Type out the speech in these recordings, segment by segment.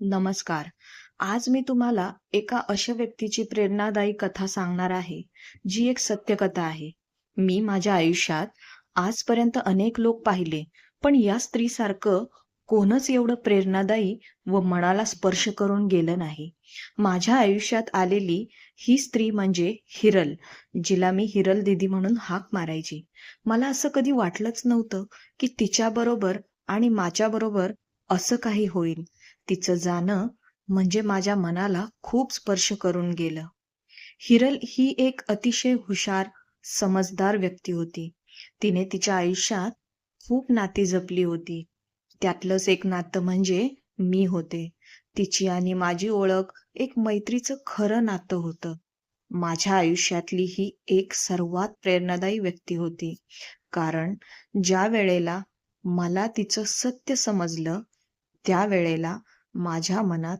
नमस्कार. आज मी तुम्हाला एका अशा व्यक्तीची प्रेरणादायी कथा सांगणार आहे, जी एक सत्यकथा आहे. मी माझ्या आयुष्यात आजपर्यंत अनेक लोक पाहिले, पण या स्त्रीसारखं कोणच एवढं प्रेरणादायी व मनाला स्पर्श करून गेलं नाही. माझ्या आयुष्यात आलेली ही स्त्री म्हणजे हिरल, जिला मी हिरल दीदी म्हणून हाक मारायची. मला असं कधी वाटलंच नव्हतं, की तिच्याबरोबर आणि माझ्याबरोबर असं काही होईल. तिचं जाणं म्हणजे माझ्या मनाला खूप स्पर्श करून गेलं. हिरल ही एक अतिशय हुशार, समजदार व्यक्ती होती. तिने तिच्या आयुष्यात खूप नाती जपली होती. त्यातलंच एक नातं म्हणजे मी होते. तिची आणि माझी ओळख एक मैत्रीचं खरं नातं होतं. माझ्या आयुष्यातली ही एक सर्वात प्रेरणादायी व्यक्ती होती. कारण ज्या वेळेला मला तिचं सत्य समजलं, त्यावेळेला माझ्या मनात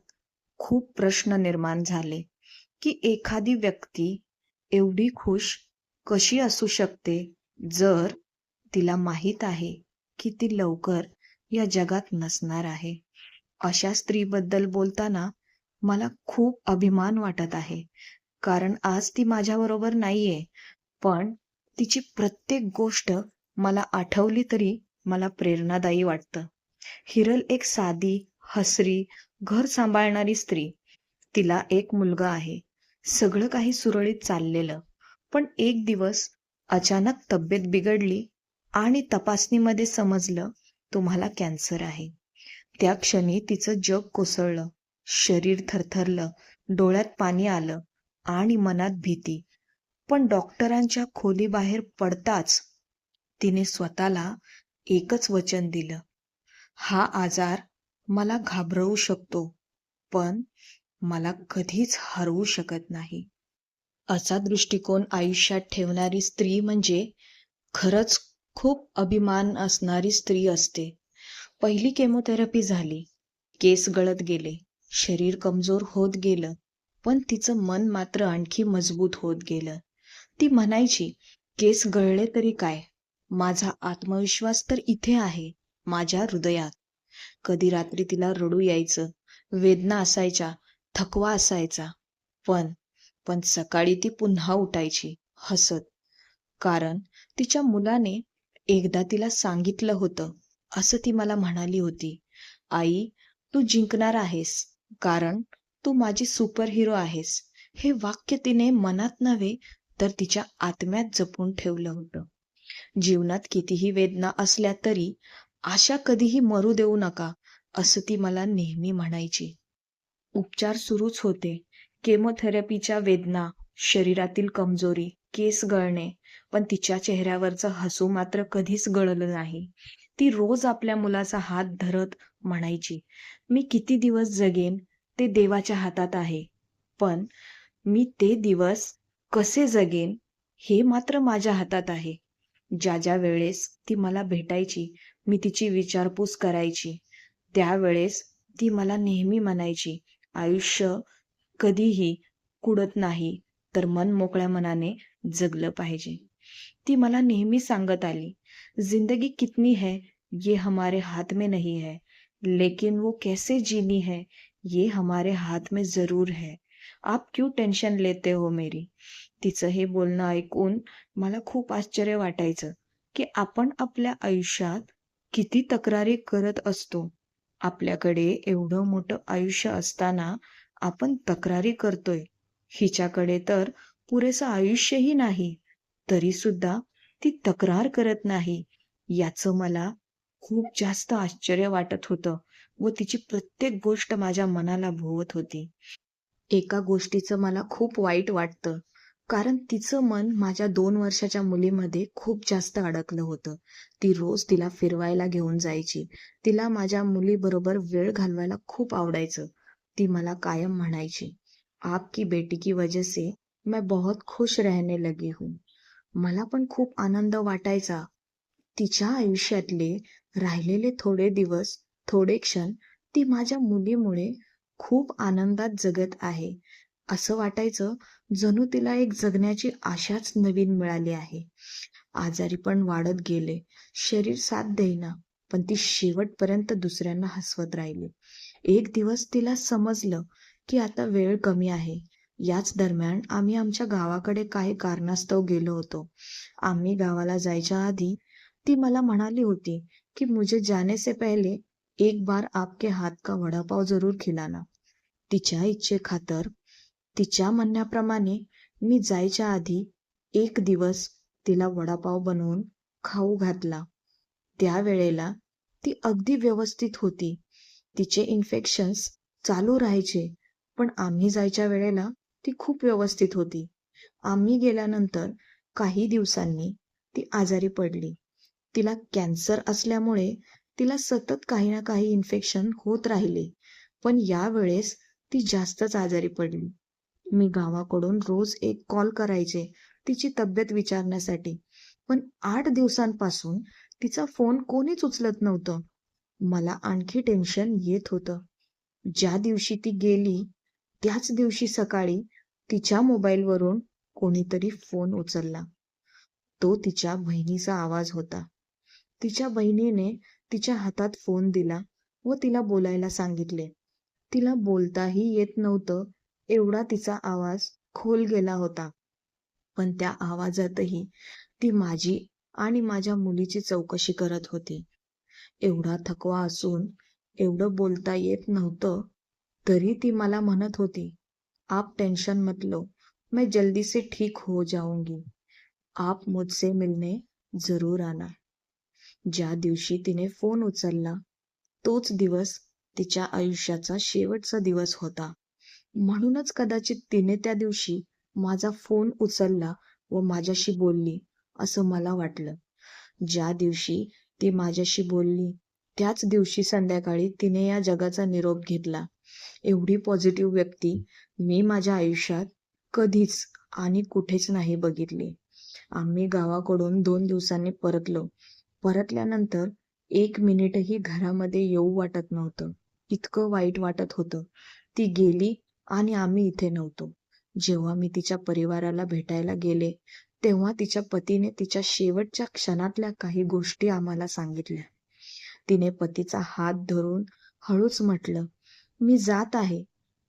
खूप प्रश्न निर्माण झाले, की एखादी व्यक्ती एवढी खुश कशी असू शकते, जर तिला माहीत आहे, की ती लवकर या जगात नसणार आहे. अशा स्त्रीबद्दल बोलताना मला खूप अभिमान वाटत आहे. कारण आज ती माझ्याबरोबर नाहीये, पण तिची प्रत्येक गोष्ट मला आठवली तरी मला प्रेरणादायी वाटतं. हिरल एक साधी, हसरी, घर सांभाळणारी स्त्री. तिला एक मुलगा आहे. सगळं काही सुरळीत चाललेलं. पण एक दिवस अचानक तब्येत बिघडली आणि तपासणीमध्ये समजलं तुम्हाला कॅन्सर आहे. त्या क्षणी तिचं जग कोसळलं. शरीर थरथरलं, डोळ्यात पाणी आलं आणि मनात भीती. पण डॉक्टरांच्या खोलीबाहेर पडताच तिने स्वतःला एकच वचन दिलं, हा आजार मला घाबरवू शकतो, पण मला कधीच हरवू शकत नाही. असा दृष्टिकोन आयुष्यात ठेवणारी स्त्री म्हणजे खरंच खूप अभिमान असणारी स्त्री असते. पहिली केमोथेरपी झाली. केस गळत गेले. शरीर कमजोर होत गेलं. पण तिचं मन मात्र आणखी मजबूत होत गेलं. ती म्हणायची, केस गळले तरी काय? माझा आत्मविश्वास तर इथे आहे, माझ्या हृदयात. कधी रात्री तिला रडू यायचं, वेदना असायच्या, थकवा असायचा. पण पण सकाळी ती पुन्हा उठायची, हसत. कारण तिच्या मुलाने एकदा तिला सांगितलं होतं, असं ती मला म्हणाली होती, आई तू जिंकणार आहेस, कारण तू माझी सुपर हिरो आहेस. हे वाक्य तिने मनात नव्हे, तर तिच्या आत्म्यात जपून ठेवलं होतं. जीवनात कितीही वेदना असल्या तरी आशा कधीही मरू देऊ नका, असं ती मला नेहमी म्हणायची. उपचार सुरूच होते. केमोथेरपीच्या वेदना, शरीरातील कमजोरी, केस गळणे, पण तिच्या चेहऱ्यावरचं हसू मात्र कधीच गळलं नाही. ती रोज आपल्या मुलाचा हात धरत म्हणायची, मी किती दिवस जगेन ते देवाच्या हातात आहे. पण मी ते दिवस कसे जगेन हे मात्र माझ्या हातात आहे. ज्या ज्या वेळेस ती मला भेटायची, मी तिची विचारपूस करायची. त्यावेळेस ती मला नेहमी म्हणायची, आयुष्य कधीही कुडत नाही, तर मन मोकळ्या मनाने जगलं पाहिजे. ती मला नेहमी सांगत आली, जिंदगी कितनी है ये हमारे हाथ में नहीं है, लेकिन वो कैसे जीनी है ये हमारे हाथ में जरूर है. आप क्यों टेन्शन लेते हो मेरी? तिचं हे बोलणं ऐकून मला खूप आश्चर्य वाटायचं, की आपण आपल्या आयुष्यात किती तक्रारी करत असतो. आपल्याकडे एवढं मोठं आयुष्य असताना आपण तक्रारी करतोय. हिच्याकडे तर पुरेसं आयुष्यही नाही, तरी सुद्धा ती तक्रार करत नाही. याचं मला खूप जास्त आश्चर्य वाटत होतं व तिची प्रत्येक गोष्ट माझ्या मनाला भोवत होती. एका गोष्टीचं मला खूप वाईट वाटतं, कारण तिचं मन माझ्या दोन वर्षाच्या मुलीमध्ये खूप जास्त अडकलं होतं. ती रोज तिला फिरवायला घेऊन जायची. तिला माझ्या मुलीबरोबर वेळ घालवायला खूप आवडायचं. ती मला कायम म्हणायची, आपकी बेटी की वजह से मैं बहुत खुश रहने लगी हूँ. मला पण खूप आनंद वाटायचा. तिच्या आयुष्यातले राहिलेले थोडे दिवस, थोडे क्षण ती माझ्या मुलीमुळे खूप आनंदात जगत आहे. असं वाटायचं जणू तिला एक जगण्याची आशाच नवीन मिळाली आहे. आजारी पण वाढत गेले. शरीर साथ देईना, पण ती शेवटपर्यंत दुसऱ्यांना हसवत राहिली. एक दिवस तिला समजलं की आता वेळ कमी आहे याच दरम्यान आम्ही आमच्या गावाकडे काही कारणास्तव गेलो होतो आम्ही गावाला जायच्या आधी ती मला म्हणाली होती की मुझे जाने से पहले एक बार आपके हात का वडापाव जरूर खिलाना तिच्या इच्छे खातर तिच्या म्हणण्याप्रमाणे मी जायच्या आधी एक दिवस तिला वडापाव बनवून खाऊ घातला. त्यावेळेला ती अगदी व्यवस्थित होती. तिचे इन्फेक्शन्स चालू राहायचे पण आम्ही जायच्या वेळेला ती खूप व्यवस्थित होती. आम्ही गेल्यानंतर काही दिवसांनी ती आजारी पडली. तिला कॅन्सर असल्यामुळे तिला सतत काही ना काही इन्फेक्शन होत राहिले पण यावेळेस ती जास्तच आजारी पडली. मी गावाकडून रोज एक कॉल करायचे तिची तब्येत विचारण्यासाठी. पण आठ दिवसांपासून तिचा फोन कोणीच उचलत नव्हतं. मला आणखी टेन्शन येत होतं. ज्या दिवशी ती गेली त्याच दिवशी सकाळी तिच्या मोबाईलवरून कोणीतरी फोन उचलला. तो तिच्या बहिणीचा आवाज होता. तिच्या बहिणीने तिच्या हातात फोन दिला व तिला बोलायला सांगितले. तिला बोलताही येत नव्हतं एवढा तिचा आवाज खोल गेला होता. पण त्या आवाजातही ती माझी आणि माझ्या मुलीची चौकशी करत होती. एवढा थकवा असून एवढं बोलता येत नव्हतं तरी ती मला म्हणत होती आप टेंशन मत लो मैं जल्दी से ठीक हो जाऊंगी. आप मुझसे मिलने जरूर आना. ज्या दिवशी तिने फोन उचलला तोच दिवस तिच्या आयुष्याचा शेवटचा दिवस होता. म्हणूनच कदाचित तिने त्या दिवशी माझा फोन उचलला व माझ्याशी बोलली असं मला वाटलं. ज्या दिवशी ती माझ्याशी बोलली त्याच दिवशी संध्याकाळी तिने या जगाचा निरोप घेतला. एवढी पॉझिटिव्ह व्यक्ती मी माझ्या आयुष्यात कधीच आणि कुठेच नाही बघितली. आम्ही गावाकडून दोन दिवसांनी परतलो. परतल्यानंतर एक मिनिटही घरामध्ये येऊ वाटत नव्हतं. इतकं वाईट वाटत होतं. ती गेली आणि आम्ही इथे नव्हतो. जेव्हा मी तिच्या परिवाराला भेटायला गेले तेव्हा तिच्या पतीने तिच्या शेवटच्या क्षणातल्या काही गोष्टी आम्हाला सांगितल्या. तिने पतीचा हात धरून हळूच म्हटलं मी जात आहे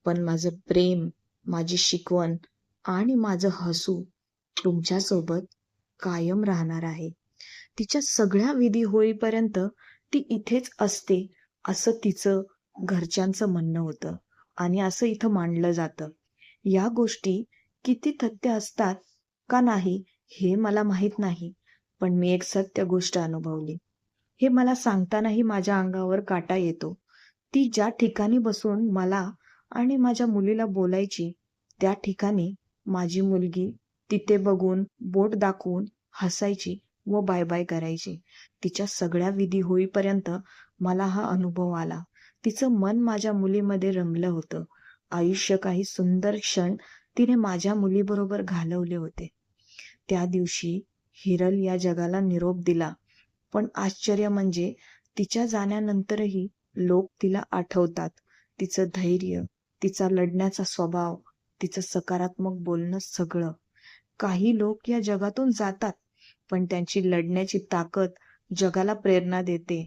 पण माझं प्रेम माझी शिकवण आणि माझं हसू तुमच्यासोबत कायम राहणार आहे. तिच्या सगळ्या विधी होईपर्यंत ती इथेच असते असं तिचं घरच्यांचं म्हणणं होतं. आणि असं इथं मांडलं जातं. या गोष्टी किती तथ्य असतात का नाही हे मला माहीत नाही पण मी एक सत्य गोष्ट अनुभवली. हे मला सांगतानाही माझ्या अंगावर काटा येतो. ती ज्या ठिकाणी बसून मला आणि माझ्या मुलीला बोलायची त्या ठिकाणी माझी मुलगी तिथे बघून बोट दाखवून हसायची व बाय बाय करायची. तिच्या सगळ्या विधी होईपर्यंत मला हा अनुभव आला. तिचं मन माझ्या मुलीमध्ये रमलं होतं. आयुष्य काही सुंदर क्षण तिने माझ्या मुलीबरोबर घालवले होते. त्या दिवशी हिरल या जगाला निरोप दिला. पण आश्चर्य म्हणजे तिच्या जाण्यानंतरही लोक तिला आठवतात. तिचं धैर्य तिचा लढण्याचा स्वभाव तिचं सकारात्मक बोलणं सगळं. काही लोक या जगातून जातात पण त्यांची लढण्याची ताकद जगाला प्रेरणा देते.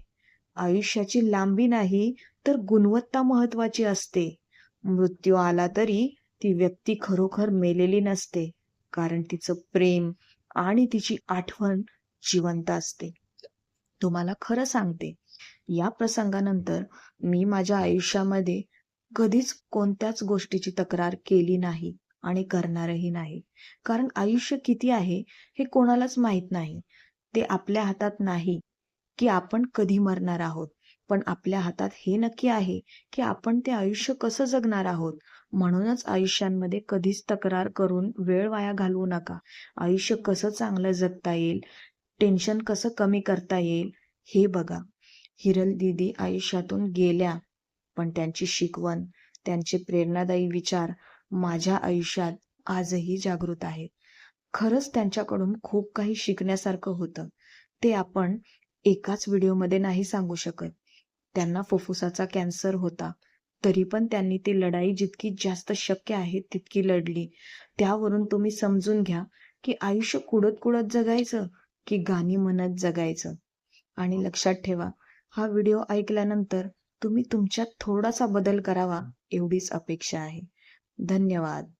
आयुष्याची लांबी नाही तर गुणवत्ता महत्वाची असते. मृत्यू आला तरी ती व्यक्ती खरोखर मेलेली नसते कारण तिचं प्रेम आणि तिची आठवण जिवंत असते. तुम्हाला खरं सांगते या प्रसंगानंतर मी माझ्या आयुष्यामध्ये कधीच कोणत्याच गोष्टीची तक्रार केली नाही आणि करणारही नाही. कारण आयुष्य किती आहे हे कोणालाच माहीत नाही. ते आपल्या हातात नाही की आपण कधी मरणार आहोत. पण आपल्या हातात हे नक्की आहे की आपण ते आयुष्य कसं जगणार आहोत? म्हणूनच आयुष्यांमध्ये कधीच तक्रार करून वेळ वाया घालवू नका. आयुष्य कसं चांगलं जगता येईल? टेन्शन कसं कमी करता येईल? हे बघा. हिरल दिदी आयुष्यातून गेल्या पण त्यांची शिकवण त्यांचे प्रेरणादायी विचार माझ्या आयुष्यात आजही जागृत आहेत. खरंच त्यांच्याकडून खूप काही शिकण्यासारखं होतं. ते आपण एकाच व्हिडिओमध्ये नाही सांगू शकत. त्यांना फुफ्फुसाचा कॅन्सर होता. तरी पण त्यांनी ती लढाई जितकी जास्त शक्य आहे तितकी लढली. त्यावरून तुम्ही समजून घ्या की आयुष्य कुडत कुडत जगायचं की गाणी म्हणत जगायचं. आणि लक्षात ठेवा हा व्हिडिओ ऐकल्यानंतर तुम्ही तुमच्यात थोडासा बदल करावा एवढीच अपेक्षा आहे. धन्यवाद.